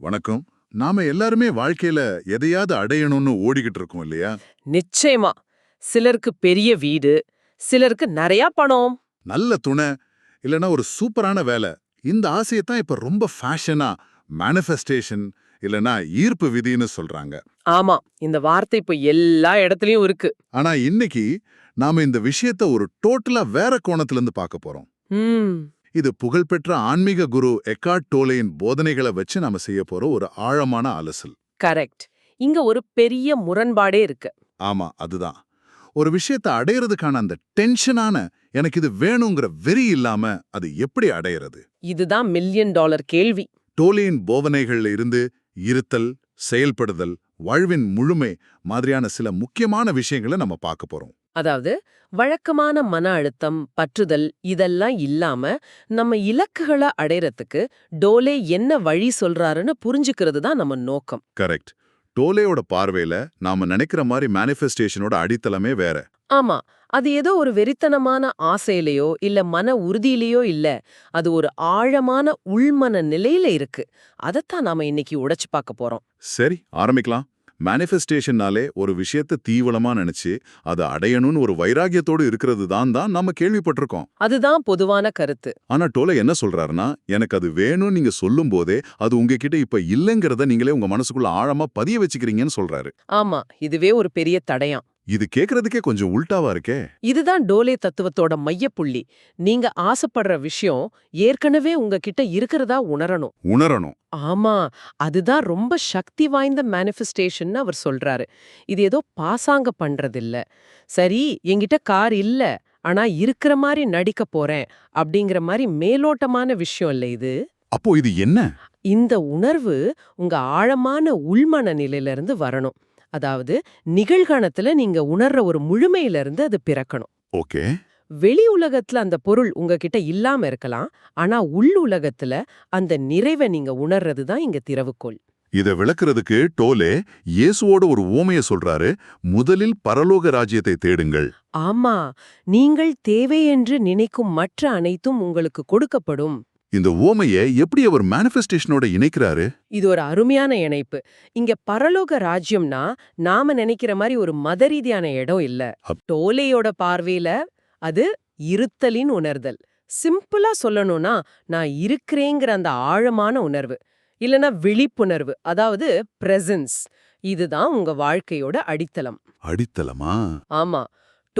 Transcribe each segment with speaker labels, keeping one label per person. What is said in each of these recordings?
Speaker 1: வணக்கம். நாம எல்லாருமே வாழ்க்கையில எதையாவது அடையணும்னு ஓடிக்கிட்டு இருக்கோம் இல்லையா?
Speaker 2: நிச்சயமா. சிலருக்கு பெரிய வீடு சிலருக்கு நிறைய பணம்.
Speaker 1: நல்ல துணை இல்லனா ஒரு சூப்பரான வேலை. இந்த ஆசையை தான் இப்ப ரொம்ப ஃபேஷனா மேனிஃபெஸ்டேஷன் இல்லனா ஈர்ப்பு விதின்னு சொல்றாங்க.
Speaker 2: ஆமா இந்த வார்த்தை இப்ப எல்லா இடத்துலயும் இருக்கு.
Speaker 1: ஆனா இன்னைக்கு நாம இந்த விஷயத்த ஒரு டோட்டலா வேற கோணத்துல இருந்து பார்க்க போறோம். இது புகழ்பெற்ற ஆன்மீக குரு எக்கார்ட் டோலேயின் போதனைகளை வச்சு நாம செய்ய போற ஒரு ஆழமான அலசல்.
Speaker 2: கரெக்ட். இங்க ஒரு பெரிய முரண்பாடே இருக்கு.
Speaker 1: ஆமா அதுதான். ஒரு விஷயத்த அடையறதுக்கான அந்த டென்ஷனான எனக்கு இது வேணுங்கிற வெறி இல்லாம அது எப்படி அடையறது?
Speaker 2: இதுதான் மில்லியன் டாலர் கேள்வி.
Speaker 1: டோலியின் போதனைகள்ல இருந்து இருத்தல் செயல்படுதல் வாழ்வின் முழுமை மாதிரியான சில முக்கியமான விஷயங்களை நம்ம பார்க்க போறோம்.
Speaker 2: அதாவது வழக்கமான மன அழுத்தம் பற்றுதல் இதெல்லாம் இல்லாம நம்ம இலக்குகளை அடையறதுக்கு டோலே என்ன வழி சொல்றாருன்னு புரிஞ்சுக்கிறது தான் நம்ம நோக்கம்.
Speaker 1: கரெக்ட். டோலேயோட பார்வையில நாம நினைக்கிற மாதிரி மேனிஃபெஸ்டேஷனோட அடித்தளமே வேற.
Speaker 2: ஆமா. அது ஏதோ ஒரு வெறித்தனமான ஆசையிலையோ இல்ல மன உறுதியிலையோ இல்ல. அது ஒரு ஆழமான உள்மன நிலையில இருக்கு. அதைத்தான் நாம இன்னைக்கு உடைச்சு பார்க்க போறோம்.
Speaker 1: சரி ஆரம்பிக்கலாம். மேனிஃபெஸ்டேஷன்னாலே ஒரு விஷயத்த தீவிரமா நினைச்சு அதை அடையணும்னு ஒரு வைராகியத்தோடு இருக்கிறது தான் தான் நம்ம கேள்விப்பட்டிருக்கோம்.
Speaker 2: அதுதான் பொதுவான கருத்து.
Speaker 1: ஆனா டோலை என்ன சொல்றாருன்னா எனக்கு அது வேணும்னு நீங்க சொல்லும் போதே அது உங்ககிட்ட இப்ப இல்லைங்கிறத நீங்களே உங்க மனசுக்குள்ள ஆழமா பதிய வச்சுக்கிறீங்கன்னு சொல்றாரு.
Speaker 2: ஆமா இதுவே ஒரு பெரிய தடயம்.
Speaker 1: இது கேக்குறதுக்கே கொஞ்சம் உல்டாவா இருக்கே.
Speaker 2: இதுதான் டோலே தத்துவத்தோட மையப்புள்ளி. நீங்க ஆசைப்படுற விஷயம் ஏற்கனவே உங்ககிட்ட இருக்கிறதா உணரணும்.
Speaker 1: உணரணும்.
Speaker 2: ஆமா அதுதான் ரொம்ப சக்தி வாய்ந்த மேனிஃபெஸ்டேஷன் அவர் சொல்றாரு. இது ஏதோ பாசாங்க பண்றதில்ல. சரி என்கிட்ட கார் இல்ல ஆனா இருக்கிற மாதிரி நடிக்க போறேன் அப்படிங்கிற மாதிரி மேலோட்டமான விஷயம் இல்ல இது.
Speaker 1: அப்போ இது என்ன?
Speaker 2: இந்த உணர்வு உங்க ஆழமான உள்மன நிலையில இருந்து வரணும். அதாவது நிகழ்காலத்துல நீங்க உணர்ற ஒரு முழுமையில இருந்து அது பிறக்கணும்.
Speaker 1: ஓகே.
Speaker 2: வெளி உலகத்துல அந்த பொருள் உங்ககிட்ட இல்லாம இருக்கலாம். ஆனா உள் உலகத்துல அந்த நிறைவை நீங்க உணர்றது தான் இங்க திறவுகோல்
Speaker 1: இத விளக்குறதுக்கு டோலே இயேசுவோட ஒரு ஊமைய சொல்றாரு. முதலில் பரலோக ராஜ்யத்தை தேடுங்கள்.
Speaker 2: ஆமா. நீங்கள் தேவை என்று நினைக்கும் மற்ற அனைத்தும் உங்களுக்கு கொடுக்கப்படும்.
Speaker 1: இந்த ஊமைய எப்படி அவர் மேனிஃபெஸ்டேஷனோட இணைக்கிறாரு?
Speaker 2: இது ஒரு அருமையான இணைப்பு. இங்க பரலோக ராஜ்யம்னா நாம நினைக்கிற மாதிரி ஒரு மத ரீதியான இடம் இல்ல. டோலேயோட பார்வையில அது இருத்தலின் உணர்தல். சிம்பிளா சொல்லணும்னா நான் இருக்கிறேங்கிற அந்த ஆழமான உணர்வு இல்லனா விழிப்புணர்வு அதாவது பிரசன்ஸ் இதுதான் உங்க வாழ்க்கையோட அடித்தளம்.
Speaker 1: அடித்தளமா?
Speaker 2: ஆமா.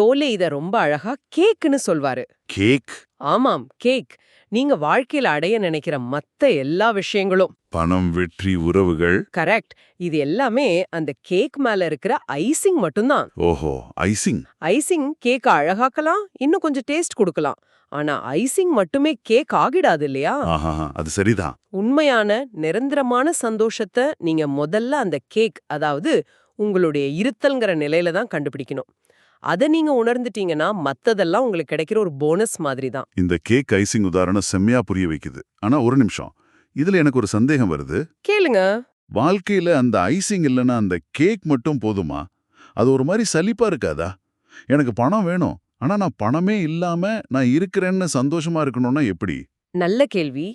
Speaker 2: டோலே இத ரொம்ப அழகா கேக்குன்னு சொல்வாரு.
Speaker 1: கேக்?
Speaker 2: ஆமாம் கேக். நீங்க வாழ்க்கையில அடைய நினைக்கிற மத்த எல்லா விஷயங்களும்.
Speaker 1: பணம் வெற்றி உறவுகள்?
Speaker 2: கரெக்ட். இது எல்லாமே அந்த கேக் மேல இருக்கிற ஐசிங் மட்டும்தான்.
Speaker 1: ஓஹோ ஐசிங்.
Speaker 2: ஐசிங் கேக்க அழகாக்கலாம் இன்னும் கொஞ்சம் டேஸ்ட் கொடுக்கலாம். ஆனா ஐசிங் மட்டுமே கேக் ஆகிடாது இல்லையா?
Speaker 1: அது சரிதான்.
Speaker 2: உண்மையான நிரந்தரமான சந்தோஷத்தை நீங்க முதல்ல அந்த கேக் அதாவது உங்களுடைய இருத்தல்ங்கிற நிலையில தான் கண்டுபிடிக்கணும். அதை நீங்க உணர்ந்துட்டீங்கன்னா மத்ததெல்லாம் உங்களுக்கு கிடைக்கிற ஒரு போனஸ் மாதிரி தான்
Speaker 1: இந்த கேக் ஐசிங் உதாரணம் செம்மையா புரிய வைக்குது. ஆனா ஒரு நிமிஷம். இதுல எனக்கு ஒரு சந்தேகம் வருது.
Speaker 2: கேளுங்க.
Speaker 1: வாழ்க்கையில அந்த ஐசிங் இல்லைன்னா அந்த கேக் மட்டும் போதுமா? அது ஒரு மாதிரி சலிப்பா இருக்காதா? எனக்கு பணம் வேணும். ஆனா நான் பணமே இல்லாம நான் இருக்கிறேன்னு சந்தோஷமா இருக்கணும்னா எப்படி?
Speaker 2: நல்ல கேள்வி.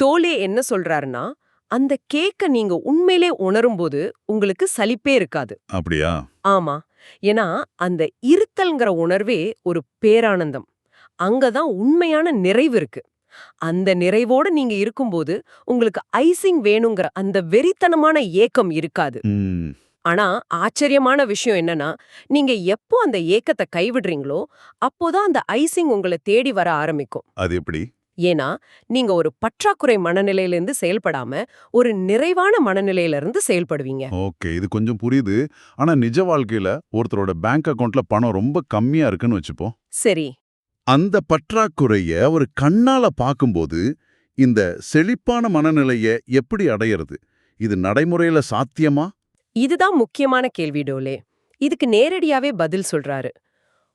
Speaker 2: தோலே என்ன சொல்றாருன்னா அந்த கேக்க நீங்க உண்மையிலே உணரும்போது உங்களுக்கு சலிப்பே இருக்காது.
Speaker 1: அப்படியா?
Speaker 2: ஆமா. ஏன்னா அந்த இருத்தல்ங்கிற உணர்வே ஒரு பேரானந்தம். அங்கதான் உண்மையான நிறைவு இருக்கு. அந்த நிறைவோட நீங்க இருக்கும்போது உங்களுக்கு ஐசிங் வேணுங்கிற அந்த வெறித்தனமான ஏக்கம் இருக்காது. ஆனா ஆச்சரியமான விஷயம் என்னன்னா நீங்க எப்போ அந்த ஏக்கத்தை கைவிடுறீங்களோ அப்போதான் அந்த ஐசிங் உங்களை தேடி வர ஆரம்பிக்கும்.
Speaker 1: அது எப்படி?
Speaker 2: ஏன்னா நீங்க ஒரு பற்றாக்குறை மனநிலையிலிருந்து செயல்படாம ஒரு நிறைவான மனநிலையில இருந்து செயல்படுவீங்க.
Speaker 1: ஓகே இது கொஞ்சம் புரியுது. ஆனா நிஜ வாழ்க்கையில ஒருத்தரோட பேங்க் அக்கவுண்ட்ல பணம் ரொம்ப கம்மியா இருக்குன்னு வச்சுப்போம்.
Speaker 2: சரி.
Speaker 1: அந்த பற்றாக்குறைய ஒரு கண்ணால பார்க்கும்போது இந்த செழிப்பான மனநிலைய எப்படி அடையிறது? இது நடைமுறையில சாத்தியமா?
Speaker 2: இதுதான் முக்கியமான கேள்வி டோலே. இதுக்கு நேரடியாவே பதில் சொல்றாரு.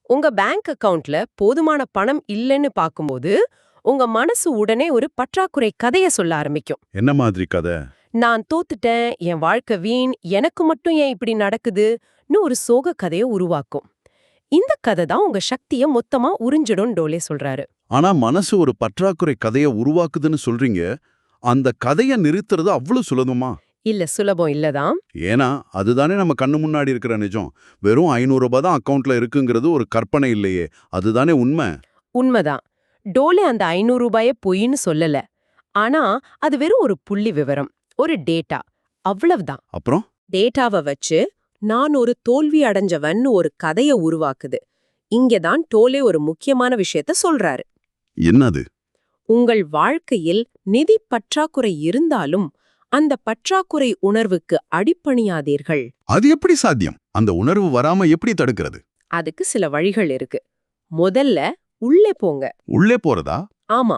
Speaker 2: உங்க பேங்க் அக்கவுண்ட்ல போதுமான பணம் இல்லைன்னு பார்க்கும்போது உங்க மனசு உடனே ஒரு பற்றாக்குறை கதைய சொல்ல ஆரம்பிக்கும்.
Speaker 1: என்ன மாதிரி கதை?
Speaker 2: நான் தோத்துட்டேன் என் வாழ்க்கை வீண் எனக்கு மட்டும் ஏன் இப்படி நடக்குதுன்னு ஒரு சோக கதைய உருவாக்கும். இந்த கதை தான் உங்க சக்திய மொத்தமா உறிஞ்சிடும் டோலே சொல்றாரு.
Speaker 1: ஆனா மனசு ஒரு பற்றாக்குறை கதைய உருவாக்குதுன்னு சொல்றீங்க அந்த கதையை நிறுத்துறது அவ்வளவு சுலபமா?
Speaker 2: இல்ல சுலபம் இல்லதான்
Speaker 1: ஏன்னா அதுதானே நம்ம கண்ணு முன்னாடி இருக்கிற நிஜம். வெறும் ஐநூறு ரூபாய் தான் அக்கவுண்ட்ல இருக்குங்கிறது ஒரு கற்பனை இல்லையே. அதுதானே உண்மை?
Speaker 2: உண்மைதான் டோலே அந்த ஐநூறு ரூபாய பொய்ன்னு சொல்லல. ஆனா அது வெறும் ஒரு புள்ளி விவரம் ஒரு டேட்டா அவ்வளவுதான்.
Speaker 1: அப்புறம்?
Speaker 2: டேட்டாவை வச்சு நான் ஒரு தோல்வி அடைஞ்சவன்னு ஒரு கதைய உருவாக்குது. இங்கதான் டோலே ஒரு முக்கியமான விஷயத்த சொல்றாரு.
Speaker 1: என்னது?
Speaker 2: உங்கள் வாழ்க்கையில் நிதி பற்றாக்குறை இருந்தாலும் அந்த பற்றாக்குறை உணர்வுக்கு அடிப்பணியாதீர்கள்.
Speaker 1: அது எப்படி சாத்தியம்? அந்த உணர்வு வராம எப்படி தடுக்கிறது?
Speaker 2: அதுக்கு சில வழிகள் இருக்கு. முதல்ல உள்ளே போங்க.
Speaker 1: உள்ளே போறதா?
Speaker 2: ஆமா.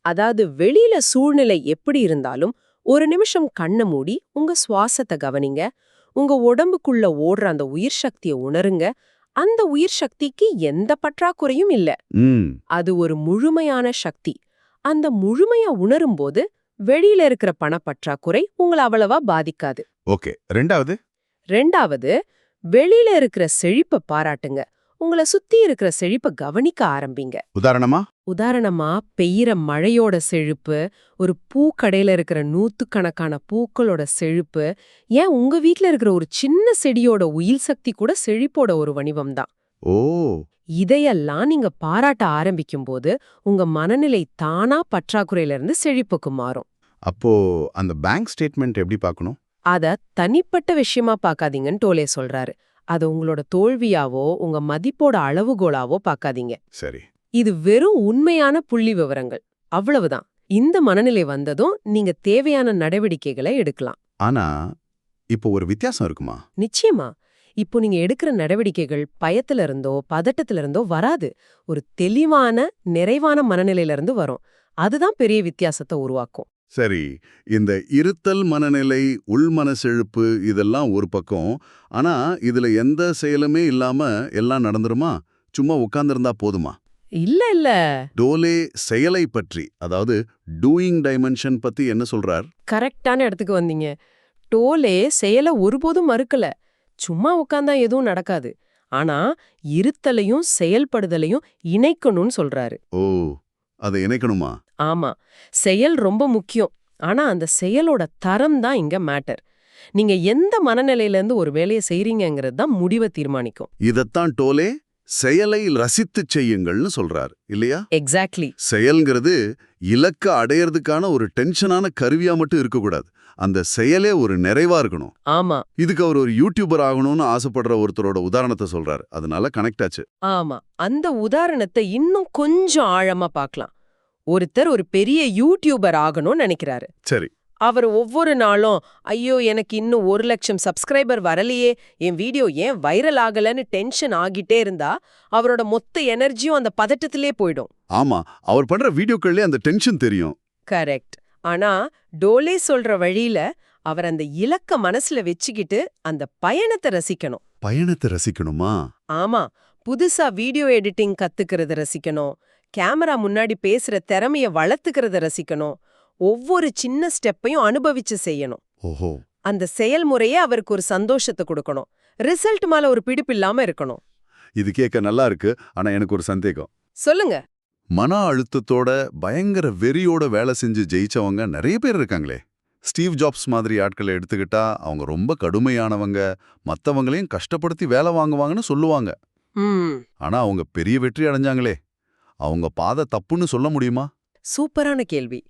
Speaker 2: அதாவது வெளியில சூழ்நிலை எப்படி இருந்தாலும் ஒரு நிமிஷம் கண்ணை மூடி உங்க சுவாசத்தை கவனிங்க. உங்க உடம்புக்குள்ள ஓடுற அந்த உயிர் சக்தியை உணருங்க. அந்த உயிர் சக்திக்கு எந்த பற்றாக்குறையும் இல்ல. அது ஒரு முழுமையான சக்தி. அந்த முழுமையா உணரும்போது வெளியில இருக்கிற பணப்பற்றாக்குறை உங்களை அவ்வளவா பாதிக்காது.
Speaker 1: ஓகே. ரெண்டாவது?
Speaker 2: ரெண்டாவது வெளியில இருக்கிற செழிப்பை பாராட்டுங்க. உங்களை சுத்தி இருக்கிற செழிப்பை கவனிக்க ஆரம்பிங்க.
Speaker 1: உதாரணமா?
Speaker 2: உதாரணமா பெய்யற மழையோட செழிப்பு ஒரு பூக்கடையில இருக்கிற நூத்துக்கணக்கான பூக்களோட செழிப்பு ஏன் உங்க வீட்ல இருக்கிற ஒரு சின்ன செடியோட உயில் சக்தி கூட செழிப்போட ஒரு வடிவம் தான்.
Speaker 1: ஓ!
Speaker 2: இதையெல்லாம் நீங்க பாராட்ட ஆரம்பிக்கும் போது உங்க மனநிலை தானா பற்றாக்குறையில இருந்து செழிப்புக்கு மாறும்.
Speaker 1: அப்போ அந்த பேங்க் ஸ்டேட்மெண்ட் எப்படி பார்க்கணும்
Speaker 2: அத தனிப்பட்ட விஷயமா பார்க்காதீங்கன்னு டோலே சொல்றாரு. அது உங்களோட தோல்வியாவோ உங்க மதிப்போட அளவுகோலாவோ பார்க்காதீங்க.
Speaker 1: சரி.
Speaker 2: இது வெறும் உண்மையான புள்ளி விவரங்கள். அவ்வளவுதான். இந்த மனநிலை வந்ததும் நீங்க தேவையான நடவடிக்கைகளை எடுக்கலாம்.
Speaker 1: ஆனா இப்போ ஒரு வித்தியாசம் இருக்குமா?
Speaker 2: நிச்சயமா. இப்போ நீங்க எடுக்கிற நடவடிக்கைகள் பயத்துல இருந்தோ பதட்டத்துல இருந்தோ வராது. ஒரு தெளிவான நிறைவான மனநிலையில இருந்து வரும். அதுதான் பெரிய வித்தியாசத்தை உருவாக்கும்.
Speaker 1: சரி இந்த இருத்தல் மனநிலை உள்மன செழிப்பு இதெல்லாம் ஒரு பக்கம். ஆனா இதுல எந்த செயலுமே இல்லாம எல்லாம் நடந்துருமா? சும்மா உட்கார்ந்திருந்தா போதுமா?
Speaker 2: இல்ல இல்ல.
Speaker 1: டோலே செயலை பற்றி அதாவது டூயிங் டைமென்ஷன் பத்தி என்ன சொல்றார்?
Speaker 2: கரெக்டான இடத்துக்கு வந்தீங்க. டோலே செயலை ஒருபோதும் மறுக்கல. சும்மா உட்கார்ந்தா எதுவும் நடக்காது. ஆனா இருத்தலையும் செயல்படுதலையும் இணைக்கணும்னு சொல்றாரு.
Speaker 1: ஓ அதை இணைக்கணுமா?
Speaker 2: ஆமா. செயல் ரொம்ப முக்கியம். ஆனா அந்த செயலோட தரம் தான் இங்க மேட்டர். நீங்க எந்த மனநிலையில இருந்து ஒரு வேலையை செய்றீங்கங்கிறது தான் முடிவை தீர்மானிக்கும்.
Speaker 1: இதத்தான் டோலே? செயலை ரசித்துச் செய்யுங்கள்னு சொல்றார் இல்லையா?
Speaker 2: எக்ஸாக்ட்லி
Speaker 1: செயல்ங்கிறது இலக்க அடையறதுக்கான ஒரு டென்ஷனான கருவியா மட்டும் இருக்கக்கூடாது. அந்த செயலே ஒரு நிறைவா இருக்கணும்.
Speaker 2: ஆமா.
Speaker 1: இதுக்கு அவர் ஒரு யூடியூபர் ஆகணும்னு ஆசைப்படுற ஒருத்தரோட உதாரணத்தை சொல்றாரு. அதனால கனெக்ட் ஆச்சு.
Speaker 2: ஆமா. அந்த உதாரணத்தை இன்னும் கொஞ்சம் ஆழமா பார்க்கலாம். ஒருத்தர் ஒரு பெரிய யூடியூபர் ஆகணும்னு நினைக்கிறாரு.
Speaker 1: சரி.
Speaker 2: அவர் ஒவ்வொரு நாளும் ஐயோ எனக்கு இன்னும் ஒரு லட்சம் சப்ஸ்கிரைபர் வரலையே என் வீடியோ ஏன் வைரல் ஆகலன்னு டென்ஷன் ஆகிட்டே இருந்தா அவரோட மொத்த எனர்ஜியும் அந்த பதட்டத்திலே போயிடும்.
Speaker 1: ஆமா அவர் பண்ற வீடியோக்கள்லயே அந்த டென்ஷன் தெரியும்.
Speaker 2: கரெக்ட் ஆனா டோலே சொல்ற வழியில அவர் அந்த இலக்க மனசுல வச்சுக்கிட்டு அந்த பயணத்தை ரசிக்கணும்.
Speaker 1: பயணத்தை ரசிக்கணுமா?
Speaker 2: ஆமா புதுசா வீடியோ எடிட்டிங் கத்துக்கிறத ரசிக்கணும். கேமரா முன்னாடி பேசுற திறமைய வளர்த்துக்கிறத ரசிக்கணும். ஒவ்வொரு சின்ன ஸ்டெப்பையும் அனுபவிச்சு செய்யணும்.
Speaker 1: ஓஹோ.
Speaker 2: அந்த செயல்முறையே அவருக்கு ஒரு சந்தோஷத்தை கொடுக்கணும். ரிசல்ட் மேல ஒரு பிடிப்பு இல்லாம இருக்கணும்.
Speaker 1: இது கேட்க நல்லா இருக்கு ஆனா எனக்கு ஒரு சந்தேகம்.
Speaker 2: சொல்லுங்க.
Speaker 1: மன அழுத்தத்தோட பயங்கர வெறியோட வேலை செஞ்சு ஜெயிச்சவங்க நிறைய பேர் இருக்காங்களே. ஸ்டீவ் ஜாப்ஸ் மாதிரி ஆட்களை எடுத்துக்கிட்டா அவங்க ரொம்ப கடுமையானவங்க. மத்தவங்களையும் கஷ்டப்படுத்தி வேலை வாங்குவாங்கன்னு சொல்லுவாங்க. ஆனா அவங்க பெரிய வெற்றி அடைஞ்சாங்களே. அவங்க பாதை தப்புன்னு சொல்ல முடியுமா?
Speaker 2: சூப்பரான கேள்வி.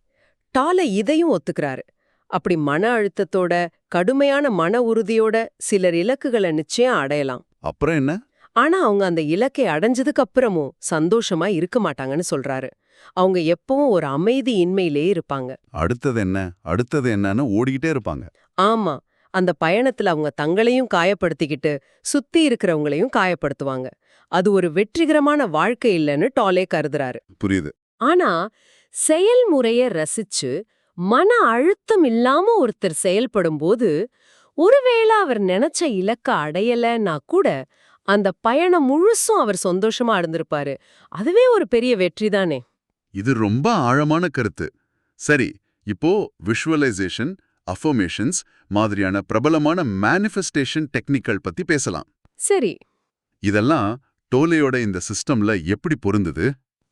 Speaker 2: டால இதையும் ஒத்துக்கிறாரு. அப்படி மன அழுத்தத்தோட கடுமையான மன உறுதியோட சிலர் இலக்குகளை நிச்சயம் அடையலாம்.
Speaker 1: அப்புறம் என்ன?
Speaker 2: ஆனா அவங்க அந்த இலக்கை அடைஞ்சதுக்கு அப்புறமும் சந்தோஷமா இருக்க மாட்டாங்கன்னு சொல்றாரு. அவங்க எப்பவும் ஒரு அமைதி இன்மையிலே இருப்பாங்க.
Speaker 1: அடுத்தது என்ன? அடுத்தது என்னன்னு ஓடிக்கிட்டே இருப்பாங்க.
Speaker 2: ஆமா அந்த பயணத்துல அவங்க தங்களையும் காயப்படுத்திக்கிட்டு சுத்தி இருக்கிறவங்களையும் காயப்படுத்துவாங்க. அது ஒரு வெற்றிகரமான வாழ்க்கை இல்லைன்னு டாலே கருதுறாரு.
Speaker 1: புரியுது.
Speaker 2: ஆனா செயல்முறைய ரசிச்சு மன அழுத்தம் இல்லாம ஒருத்தர் செயல்படும்போது ஒருவேளை அவர் நினைச்ச இலக்க அடையலன்னா கூட அந்த பயணம் முழுசும் அவர் சந்தோஷமா இருந்திருப்பாரு அதுவே ஒரு பெரிய வெற்றி தானே.
Speaker 1: இது ரொம்ப ஆழமான கருத்து. சரி இப்போ விஷுவலைசேஷன் அஃபர்மேஷன்ஸ் மாதிரியான பிரபலமான மேனிஃபெஸ்டேஷன் டெக்னிக்கல் பத்தி பேசலாம்.
Speaker 2: சரி.
Speaker 1: இதெல்லாம் டோலேயோட இந்த சிஸ்டம்ல எப்படி பொருந்துது?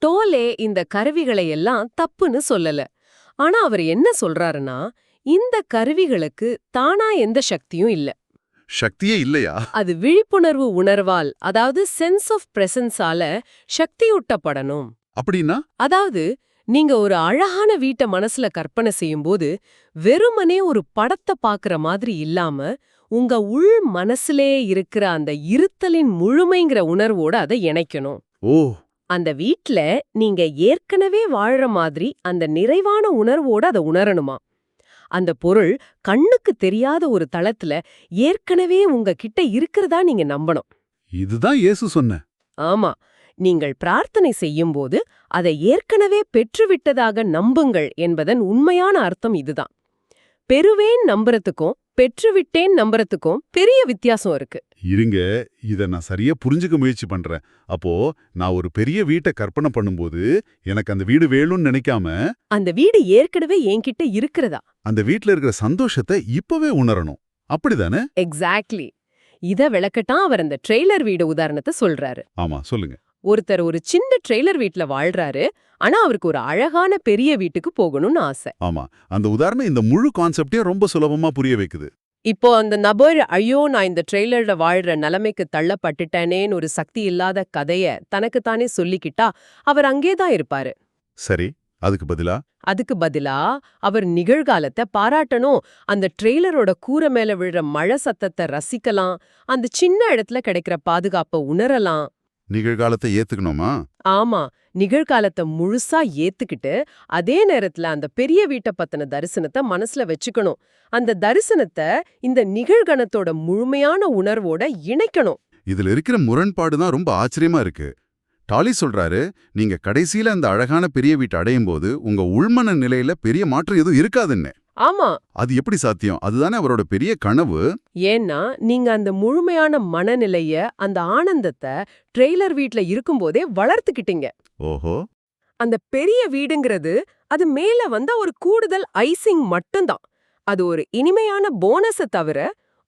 Speaker 2: டோலே இந்த கருவிகளை எல்லாம் தப்புன்னு சொல்லல. ஆனா அவர் என்ன சொல்றாருன்னா இந்த கருவிகளுக்கு தானா எந்த சக்தியும் இல்ல.
Speaker 1: சக்தியே இல்லையா?
Speaker 2: அது விழிப்புணர்வு உணர்வால் அதாவது சென்ஸ் ஆஃப் பிரசன்ஸால சக்தியூட்டப்படணும்.
Speaker 1: அப்படின்னா?
Speaker 2: அதாவது நீங்க ஒரு அழகான வீட்டை மனசுல கற்பனை செய்யும்போது வெறுமனே ஒரு படத்தை பாக்குற மாதிரி இல்லாம உங்க உள் மனசுலே இருக்கிற அந்த இருத்தலின் முழுமைங்கிற உணர்வோட அதை இணைக்கணும்.
Speaker 1: ஓ!
Speaker 2: அந்த வீட்ல நீங்க ஏற்கனவே வாழற மாதிரி அந்த நிறைவான உணர்வோட அதை உணரணுமா? அந்த பொருள் கண்ணுக்கு தெரியாத ஒரு தளத்துல ஏற்கனவே உங்க கிட்ட இருக்கிறதா நீங்க நம்பணும்.
Speaker 1: இதுதான் இயேசு சொன்ன.
Speaker 2: ஆமா. நீங்கள் பிரார்த்தனை செய்யும்போது அதை ஏற்கனவே பெற்றுவிட்டதாக நம்புங்கள் என்பதன் உண்மையான அர்த்தம் இதுதான். பெறுவேன் நம்புறதுக்கும் பெற்றுவிட்டேன் நம்புறதுக்கும் பெரிய வித்தியாசம் இருக்கு.
Speaker 1: இருங்க இத நான் சரியா புரிஞ்சுக்க முயற்சி பண்றேன். அப்போ நான் ஒரு பெரிய வீட்டை கற்பனை பண்ணும்போது எனக்கு அந்த வீடு வேணும்னு நினைக்காம
Speaker 2: அந்த வீடு ஏற்கனவே என்கிட்ட இருக்கிறதா?
Speaker 1: அந்த வீட்ல இருக்கிற சந்தோஷத்தை இப்பவே உணரணும். அப்படிதானே?
Speaker 2: எக்ஸாக்ட்லி இத விளக்கட்டான் அவர் அந்த ட்ரெய்லர் வீடு உதாரணத்தை சொல்றாரு.
Speaker 1: ஆமா சொல்லுங்க.
Speaker 2: ஒருத்தர் ஒரு சின்ன ட்ரெய்லர் வீட்ல வாழ்றாரு. ஆனா அவருக்கு ஒரு அழகான பெரிய வீட்டுக்கு போகணும்னு ஆசை.
Speaker 1: ஆமா. அந்த உதாரணம் இந்த முழு கான்செப்டையும் ரொம்ப சுலபமா புரிய வைக்குது.
Speaker 2: இப்போ அந்த நபர் ஐயோ நான் இந்த ட்ரெய்லர்ல வாழ்ற நிலைமைக்கு தள்ளப்பட்டுட்டேனேன்னு ஒரு சக்தி இல்லாத கதைய தனக்குத்தானே சொல்லிக்கிட்டா அவர் அங்கேதான் இருப்பாரு.
Speaker 1: சரி. அதுக்கு பதிலா?
Speaker 2: அதுக்கு பதிலா அவர் நிகழ்காலத்தை பாராட்டணும். அந்த ட்ரெய்லரோட கூரை மேல விழுற மழை சத்தத்தை ரசிக்கலாம். அந்த சின்ன இடத்துல கிடைக்கிற பாதுகாப்பை உணரலாம்.
Speaker 1: நிகழ்காலத்தை ஏத்துக்கணுமா?
Speaker 2: ஆமா. நிகழ்காலத்தை முழுசா ஏத்துக்கிட்டு அதே நேரத்துல அந்த பெரிய வீட்டை பத்தின தரிசனத்தை மனசுல வச்சுக்கணும். அந்த தரிசனத்தை இந்த நிகழ்கணத்தோட முழுமையான உணர்வோட இணைக்கணும்.
Speaker 1: இதுல இருக்கிற முரண்பாடு தான் ரொம்ப ஆச்சரியமா இருக்கு. டாலி சொல்றாரு நீங்க கடைசியில அந்த அழகான பெரிய வீட்டை அடையும் போது உங்க உள்மன நிலையில பெரிய மாற்றம் எதுவும் இருக்காதுன்னு.
Speaker 2: ஆமா.
Speaker 1: அது எப்படி சாத்தியம்? அதுதானே அவரோட பெரிய கனவு.
Speaker 2: ஏன்னா நீங்க அந்த முழுமையான மனநிலைய அந்த ஆனந்தத்தை ட்ரெய்லர் வீட்ல இருக்கும்போதே வளர்த்துக்கிட்டீங்க.
Speaker 1: ஓஹோ.
Speaker 2: அந்த பெரிய வீடுங்கிறது அது மேல வந்த ஒரு கூடுதல் ஐசிங் மட்டும்தான். அது ஒரு இனிமையான போனஸ தவிர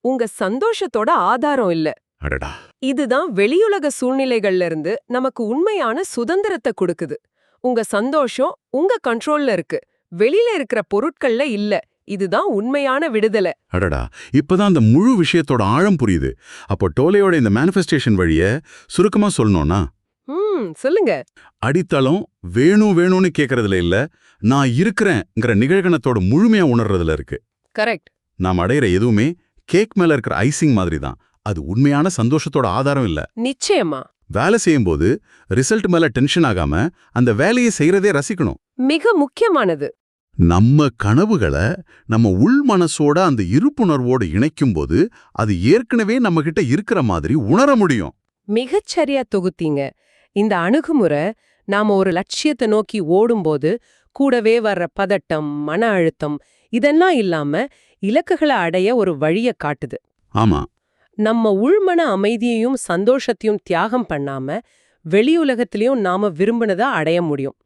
Speaker 2: உங்க சந்தோஷத்தோட ஆதாரம் இல்ல.
Speaker 1: அடடா.
Speaker 2: இதுதான் வெளியுலக சூழ்நிலைகள்ல இருந்து நமக்கு உண்மையான சுதந்திரத்தை கொடுக்குது. உங்க சந்தோஷம் உங்க கண்ட்ரோல்ல இருக்கு. வெளியில இருக்கிற பொருட்கள்ல இல்ல. இதுதான் உண்மையான விடுதலை.
Speaker 1: அடடா இப்பதான் அந்த முழு விஷயத்தோட ஆழம் புரியுது. அப்போ டோலையோட இந்த மேனிஃபெஸ்டேஷன் வழிய சுருக்கமா சொல்லணும்னா?
Speaker 2: ம் சொல்லுங்க.
Speaker 1: அடித்தளம் வேணும் வேணும்னு கேக்குறதுல இல்ல நான் இருக்கிறேங்கிற நிகழ்கணத்தோட முழுமையா உணர்றதுல இருக்கு.
Speaker 2: கரெக்ட்.
Speaker 1: நாம் அடையிற எதுவுமே கேக் மேல இருக்கிற ஐசிங் மாதிரி தான் அது உண்மையான சந்தோஷத்தோட ஆதாரம் இல்ல.
Speaker 2: நிச்சயமா.
Speaker 1: வேலை செய்யும்போது ரிசல்ட் மேல டென்ஷன் ஆகாம அந்த வேலையை செய்யறதே ரசிக்கணும்.
Speaker 2: மிக முக்கியமானது.
Speaker 1: நம்ம கனவுகளை நம்ம உள் மனசோட அந்த இருப்புணர்வோடு இணைக்கும்போது அது ஏற்கனவே நம்ம கிட்ட இருக்கிற மாதிரி உணர முடியும்.
Speaker 2: மிகச்சரியா தொகுத்தீங்க. இந்த அணுகுமுறை நாம ஒரு லட்சியத்தை நோக்கி ஓடும்போது கூடவே வர்ற பதட்டம் மன அழுத்தம் இதெல்லாம் இல்லாம இலக்குகளை அடைய ஒரு வழிய காட்டுது.
Speaker 1: ஆமா.
Speaker 2: நம்ம உள்மன அமைதியையும் சந்தோஷத்தையும் தியாகம் பண்ணாம வெளியுலகத்திலயும் நாம விரும்பினதை அடைய முடியும்.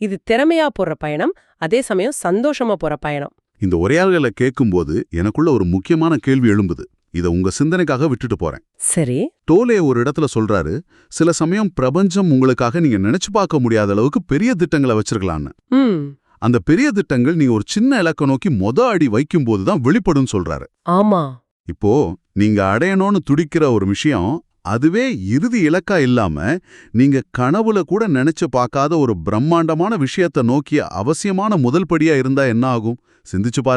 Speaker 2: இது திறமையா போற பயணம் அதே சமயம் சந்தோஷமா போற பயணம்.
Speaker 1: இந்த உரையாடல்களை கேட்கும்போது எனக்குள்ள ஒரு முக்கியமான கேள்வி எழும்புது. இத உங்க சிந்தனைக்காக விட்டுட்டு போறேன்.
Speaker 2: சரி.
Speaker 1: டோலே ஒரு இடத்துல சொல்றாரு சில சமயம் பிரபஞ்சம் உங்களுக்காக நீங்க நினைச்சு பார்க்க முடியாத அளவுக்கு பெரிய திட்டங்களை வச்சிருக்கலான்னு அந்த பெரிய திட்டங்கள் நீ ஒரு சின்ன இலக்க நோக்கி மொத அடி வைக்கும்போது தான் வெளிப்படும் சொல்றாரு.
Speaker 2: ஆமா.
Speaker 1: இப்போ நீங்க அடையணும்னு துடிக்கிற ஒரு விஷயம் அதுவே இறுதி இலக்கா இல்லாம நீங்க கனவுல கூட நினைச்சு பார்க்காத ஒரு பிரம்மாண்டமான விஷயத்த நோக்கிய அவசியமான முதல் படியா இருந்தா என்ன ஆகும்? சிந்திச்சு பாருங்க.